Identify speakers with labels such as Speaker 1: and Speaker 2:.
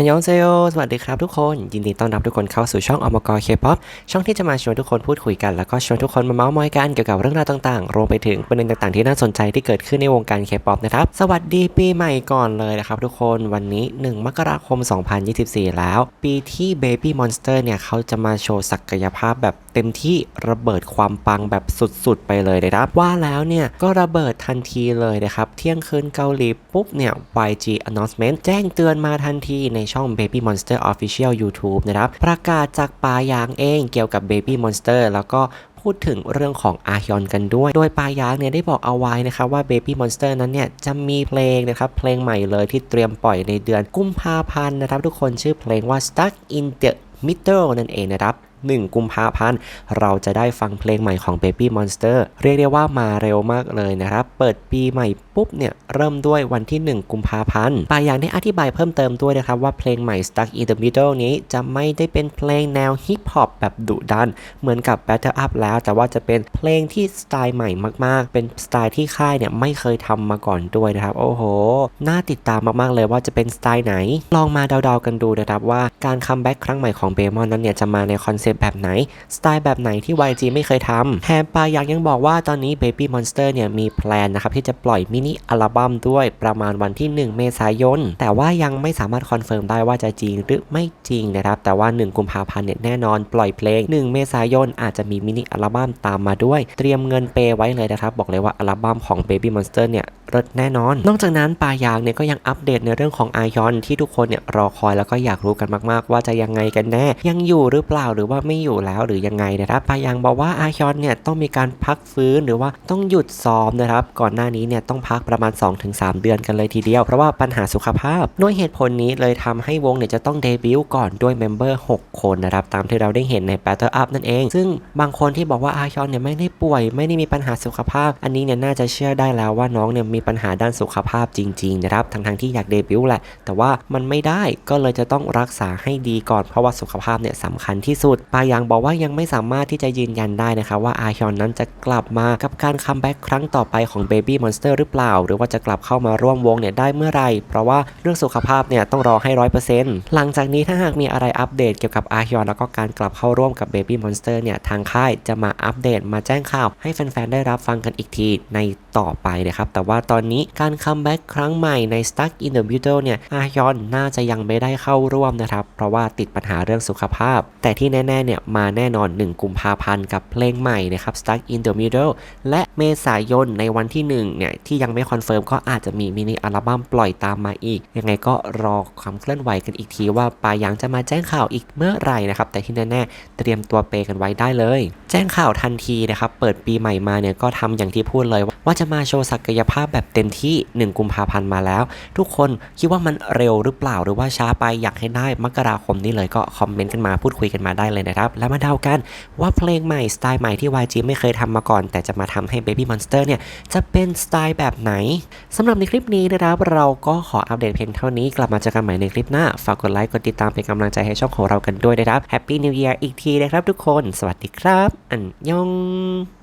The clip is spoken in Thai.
Speaker 1: ฮันยองเซโยสวัสดีครับทุกคน ยินดีต้อนรับทุกคนเข้าสู่ช่องอมกรเคป๊อปช่องที่จะมาชวนทุกคนพูดคุยกัน แล้วก็ชวนทุกคนมาเมาส์มอยกันเกี่ยวกับเรื่องราวต่างๆ รวมไปถึงประเด็นต่างๆที่น่าสนใจที่เกิดขึ้นในวงการเคป๊อปนะครับ สวัสดีปีใหม่ก่อนเลยนะครับทุกคน วันนี้ 1 มกราคม 2024 แล้ว ปีที่ Baby Monster เนี่ยเขาจะมาโชว์ศักยภาพแบบเต็มที่ระเบิดความปังแบบสุดๆ ไปเลยนะครับ ว่าแล้วเนี่ย ก็ระเบิดทันทีเลยนะครับ เที่ยงคืนเกาหลีปุ๊บเนี่ย YG Announcement แจ้งเตือนมาทันทีในช่อง Baby Monster Official YouTube นะครับ ประกาศจากปายางเองเกี่ยวกับ Baby Monster แล้วก็พูดถึงเรื่องของอาฮยอนกันด้วย โดยปายางเนี่ยได้บอกเอาไว้นะครับว่า Baby Monster นั้นเนี่ยจะมีเพลงนะครับเพลงใหม่เลยที่เตรียมปล่อยในเดือนกุมภาพันธ์นะครับทุกคนชื่อเพลงว่า Stuck in the Middle นั่นเองนะครับ 1 กุมภาพันธ์ เราจะได้ฟังเพลงใหม่ของ Baby Monster เรียกได้ว่ามาเร็วมากเลยนะครับ เปิดปีใหม่ปุ๊บเนี่ยเริ่มด้วยวันที่ 1 กุมภาพันธ์ปายางได้อธิบายเพิ่มเติมด้วยนะครับว่าเพลงใหม่ Stuck in the Middle นี้จะไม่ได้เป็นเพลงแนวฮิปฮอปแบบดุดัน เหมือนกับ Battle Up แล้ว แต่ว่าจะเป็นเพลงที่สไตล์ใหม่มากๆ เป็นสไตล์ที่ค่ายเนี่ยไม่เคยทำมาก่อนด้วยนะครับ โอ้โห น่าติดตามมากๆเลยว่าจะเป็นสไตล์ไหน ลองมาเดาๆกันดูนะครับว่าการคัมแบ็กครั้งใหม่ของเบมอนนั้นเนี่ยจะมาในคอนเซปต์แบบไหน สไตล์แบบไหนที่ YG ไม่เคยทำแถมปายางยังบอกว่าตอนนี้ Baby Monster เนี่ยมีแพลนนะครับที่จะปล่อยมินิอัลบั้มด้วยประมาณวันที่ 1 เมษายน แต่ว่ายังไม่สามารถคอนเฟิร์มได้ว่าจะจริงหรือไม่จริงนะครับ แต่ว่า 1 กุมภาพันธ์เนี่ยแน่นอนปล่อยเพลง 1 เมษายนอาจจะมีมินิอัลบั้มตามมาด้วย เตรียมเงินเปย์ไว้เลยนะครับบอกเลยว่าอัลบั้มของ Baby Monster เนี่ยเลิศแน่นอน นอกจากนั้นปายางเนี่ยก็ยังอัปเดตในเรื่องของอายอนที่ทุกคนเนี่ยรอคอยแล้วก็อยากรู้กันมาก ๆ ว่าจะยังไงกันแน่ ยังอยู่หรือเปล่าหรือว่าไม่อยู่แล้วหรือยังไงนะครับปายางบอกว่าอายอนเนี่ยต้องมีการพักฟื้นหรือว่าต้องหยุดซ้อมนะครับ ก่อนหน้านี้เนี่ยต้องพักประมาณ 2-3 เดือนกันเลยทีเดียว เพราะว่าปัญหาสุขภาพด้วยเหตุผลนี้เลยทำให้วงเนี่ยจะต้องเดบิวต์ก่อนด้วยเมมเบอร์ 6 คนนะครับ ตามที่เราได้เห็นใน Battle Up นั่นเอง ซึ่งบางคนที่บอกว่าอายอนเนี่ยไม่ได้ป่วย ไม่ได้มีปัญหาสุขภาพ อันนี้เนี่ยน่าจะเชื่อได้แล้วว่าน้องเนี่ยมีปัญหาด้านสุขภาพจริงๆนะครับทั้งๆที่อยากเดบิวต์แหละ แต่ว่ามันไม่ได้ก็เลยจะต้องรักษาให้ดีก่อนเพราะว่าสุขภาพเนี่ยสำคัญที่สุดปายังบอกว่ายังไม่สามารถที่จะยืนยันได้นะครับว่าอาฮยอนนั้นจะกลับมากับการคัมแบ็กครั้งต่อไปของ Baby Monster หรือเปล่า หรือว่าจะกลับเข้ามาร่วมวงเนี่ยได้เมื่อไหร่ เพราะว่าเรื่องสุขภาพเนี่ยต้องรอให้ร้อยเปอร์เซ็นต์หลังจากนี้ถ้าหากมีอะไรอัปเดตเกี่ยวกับอาฮยอนแล้วก็การกลับเข้าร่วมกับ Baby Monster เนี่ยทางค่ายจะมาอัปเดตมาแจ้งข่าวให้แฟนๆได้รับฟังกันอีกทีในต่อไปนะครับแต่ว่าตอนนี้การคัมแบ็กครั้งใหม่ใน Stuck in the Middle เนี่ยอาฮยอนน่าจะยังไม่ได้เข้าร่วมนะครับเพราะว่าติดปัญหาเรื่องสุขภาพ แต่ที่แน่เนี่ยมาแน่นอน 1 กุมภาพันธ์กับเพลงใหม่นะครับ Stuck in the Middle และเมษายนในวันที่ 1 เนี่ย ที่ยังไม่คอนเฟิร์มก็อาจจะมีมินิอัลบั้มปล่อยตามมาอีก ยังไงก็รอความเคลื่อนไหวกันอีกทีว่าปายังจะมาแจ้งข่าวอีกเมื่อไหร่นะครับ แต่ที่แน่ๆเตรียมตัวเปย์กันไว้ได้เลย แจ้งข่าวทันทีนะครับเปิดปีใหม่มาเนี่ยก็ทำอย่างที่พูดเลยว่าจะมาโชว์ศักยภาพแบบเต็มที่ 1 กุมภาพันธ์มาแล้ว ทุกคนคิดว่ามันเร็วหรือเปล่าหรือว่าช้าไปอยากให้ได้มกราคมนี้เลยก็คอมเมนต์กันมาพูดคุยกันมาได้เลยนะนะครับ แล้วมาเดากันว่าเพลงใหม่สไตล์ใหม่ที่ YG ไม่เคยทำมาก่อน แต่จะมาทำให้ Baby Monster เนี่ย จะเป็นสไตล์แบบไหนสำหรับในคลิปนี้นะครับ เราก็ขออัปเดตเพียงเท่านี้ กลับมาเจอกันใหม่ในคลิปหน้า ฝากกดไลค์ กดติดตามเป็นกำลังใจให้ช่องของเรากันด้วยนะครับ Happy New Year อีกทีนะครับทุกคน สวัสดีครับ อันยอง